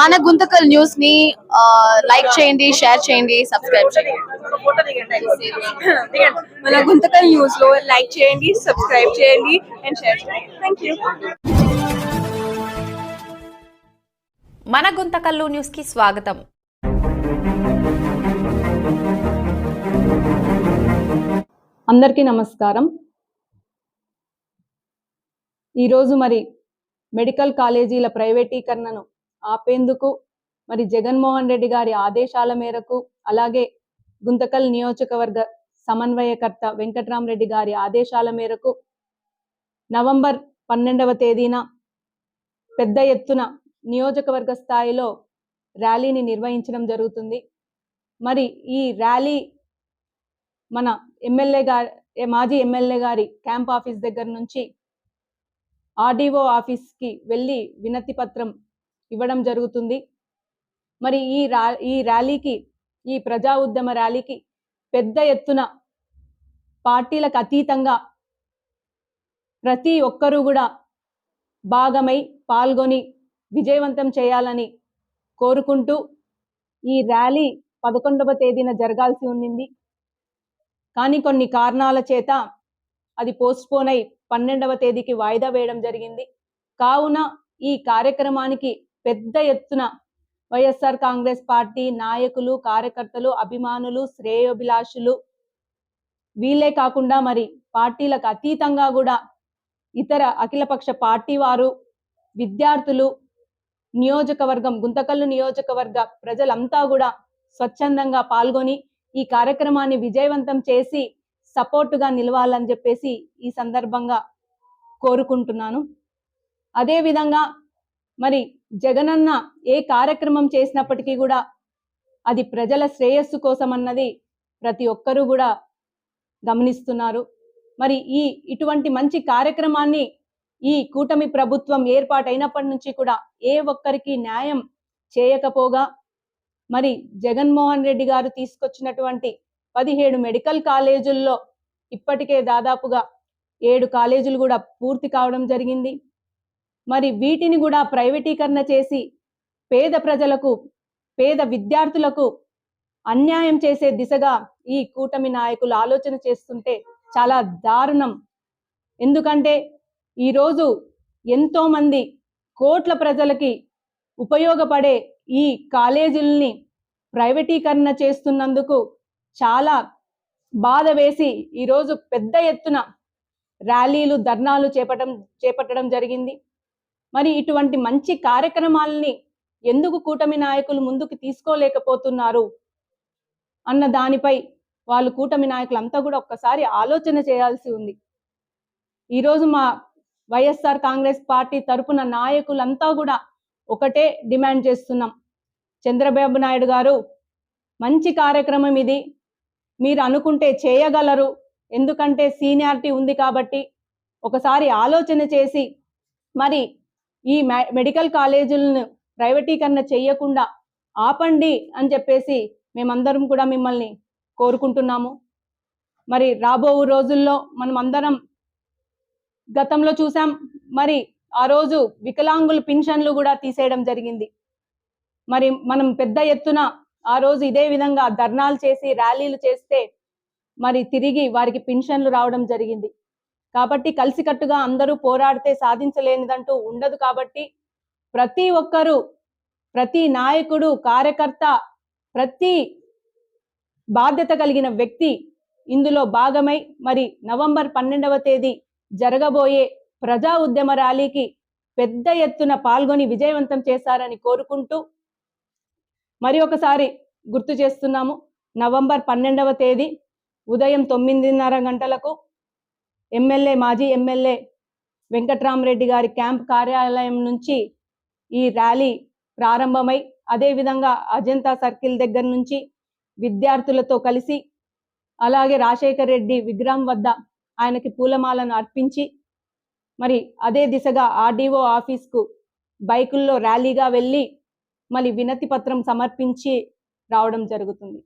మన గుంతకల్ న్యూస్ని లైక్ చేయండి షేర్ చేయండి సబ్స్క్రైబ్ చేయండి. మన గుంతకల్ న్యూస్లో లైక్ చేయండి సబ్స్క్రైబ్ చేయండి అండ్ షేర్ చేయండి. థ్యాంక్ యూ మన గుంతకల్లు న్యూస్కి స్వాగతం. అందరికీ నమస్కారం. ఈరోజు మరి మెడికల్ కాలేజీల ప్రైవేటీకరణను ఆపేందుకు? మరి జగన్మోహన్ రెడ్డి గారి ఆదేశాల మేరకు అలాగే గుంతకల్ నియోజకవర్గ సమన్వయకర్త వెంకట్రామరెడ్డి గారి ఆదేశాల మేరకు నవంబర్ పన్నెండవ తేదీన పెద్ద ఎత్తున నియోజకవర్గ స్థాయిలో ర్యాలీని నిర్వహించడం జరుగుతుంది. మరి ఈ ర్యాలీ మన ఎమ్మెల్యే గారి మాజీ ఎమ్మెల్యే గారి క్యాంప్ ఆఫీస్ దగ్గర నుంచి ఆర్డీఓ ఆఫీస్కి వెళ్ళి వినతి పత్రం ఇవ్వడం జరుగుతుంది. మరి ఈ రా ఈ ర్యాలీకి ఈ ప్రజా ఉద్యమ ర్యాలీకి పెద్ద ఎత్తున పార్టీలకు అతీతంగా ప్రతి ఒక్కరూ కూడా భాగమై పాల్గొని విజయవంతం చేయాలని కోరుకుంటూ ఈ ర్యాలీ పదకొండవ తేదీన జరగాల్సి ఉండింది కానీ కొన్ని కారణాల చేత అది పోస్ట్పోన్ అయి పన్నెండవ తేదీకి వాయిదా వేయడం జరిగింది. కావున ఈ కార్యక్రమానికి పెద్ద ఎత్తున వైఎస్ఆర్ కాంగ్రెస్ పార్టీ నాయకులు కార్యకర్తలు అభిమానులు శ్రేయోభిలాషులు. వీళ్ళే కాకుండా మరి పార్టీలకు అతీతంగా కూడా ఇతర అఖిలపక్ష పార్టీ వారు విద్యార్థులు నియోజకవర్గం గుంతకల్లు నియోజకవర్గ ప్రజలంతా కూడా స్వచ్ఛందంగా పాల్గొని ఈ కార్యక్రమాన్ని విజయవంతం చేసి సపోర్టుగా నిలవాలని చెప్పేసి ఈ సందర్భంగా కోరుకుంటున్నాను. అదే విధంగా మరి జగనన్న ఏ కార్యక్రమం చేసినప్పటికీ కూడా అది ప్రజల శ్రేయస్సు కోసం అన్నది ప్రతి ఒక్కరూ కూడా గమనిస్తున్నారు. మరి ఈ ఇటువంటి మంచి కార్యక్రమాన్ని ఈ కూటమి ప్రభుత్వం ఏర్పాటైనప్పటి నుంచి కూడా ఏ ఒక్కరికి న్యాయం చేయకపోగా మరి జగన్మోహన్ రెడ్డి గారు తీసుకొచ్చినటువంటి పదిహేడు మెడికల్ కాలేజీల్లో ఇప్పటికే దాదాపుగా ఏడు కాలేజీలు కూడా పూర్తి కావడం జరిగింది. మరి వీటిని కూడా ప్రైవేటీకరణ చేసి పేద ప్రజలకు పేద విద్యార్థులకు అన్యాయం చేసే దిశగా ఈ కూటమి నాయకులు ఆలోచన చేస్తుంటే చాలా దారుణం. ఎందుకంటే ఈరోజు ఎంతోమంది కోట్ల ప్రజలకి ఉపయోగపడే ఈ కాలేజీలని ప్రైవేటీకరణ చేస్తున్నందుకు చాలా బాధ వేసి ఈరోజు పెద్ద ఎత్తున ర్యాలీలు ధర్నాలు చేపటం చేపట్టడం జరిగింది. మరి ఇటువంటి మంచి కార్యక్రమాల్ని ఎందుకు కూటమి నాయకులు ముందుకు తీసుకోలేకపోతున్నారు? అన్న దానిపై వాళ్ళు కూటమి నాయకులంతా కూడా ఒక్కసారి ఆలోచన చేయాల్సి ఉంది. ఈరోజు మా వైఎస్ఆర్ కాంగ్రెస్ పార్టీ తరపున నాయకులంతా కూడా ఒకటే డిమాండ్ చేస్తున్నాం. చంద్రబాబు నాయుడు గారు మంచి కార్యక్రమం ఇది. మీరు అనుకుంటే చేయగలరు. ఎందుకంటే సీనియారిటీ ఉంది కాబట్టి ఒకసారి ఆలోచన చేసి మరి ఈ మె- మెడికల్ కాలేజీలను ప్రైవేటీకరణ చేయకుండా ఆపండి అని చెప్పేసి మేమందరం కూడా మిమ్మల్ని కోరుకుంటున్నాము. మరి రాబో రోజుల్లో మనం అందరం గతంలో చూసాం మరి ఆ రోజు వికలాంగుల పింఛన్లు కూడా తీసేయడం జరిగింది. మరి మనం పెద్ద ఎత్తున ఆ రోజు ఇదే విధంగా ధర్నాలు చేసి ర్యాలీలు చేస్తే మరి తిరిగి వారికి పింఛన్లు రావడం జరిగింది. కాబట్టి కలిసికట్టుగా అందరూ పోరాడితే సాధించలేనిదంటూ ఉండదు కాబట్టి ప్రతి ఒక్కరూ ప్రతి నాయకుడు కార్యకర్త ప్రతి బాధ్యత కలిగిన వ్యక్తి ఇందులో భాగమై మరి నవంబర్ పన్నెండవ తేదీ జరగబోయే ప్రజా ఉద్యమ ర్యాలీకి పెద్ద ఎత్తున పాల్గొని విజయవంతం చేశారని కోరుకుంటూ మరి ఒకసారి గుర్తు చేస్తున్నాము. నవంబర్ పన్నెండవ తేదీ ఉదయం తొమ్మిదిన్నర గంటలకు ఎమ్మెల్యే మాజీ ఎమ్మెల్యే వెంకట్రామరెడ్డి గారి క్యాంప్ కార్యాలయం నుంచి ఈ ర్యాలీ ప్రారంభమై అదేవిధంగా అజంతా సర్కిల్ దగ్గర నుంచి విద్యార్థులతో కలిసి అలాగే రాజశేఖర్ రెడ్డి విగ్రహం వద్ద ఆయనకి పూలమాలను అర్పించి మరి అదే దిశగా ఆర్డీఓ ఆఫీస్కు బైకుల్లో ర్యాలీగా వెళ్ళి మళ్ళీ వినతి పత్రం సమర్పించి రావడం జరుగుతుంది.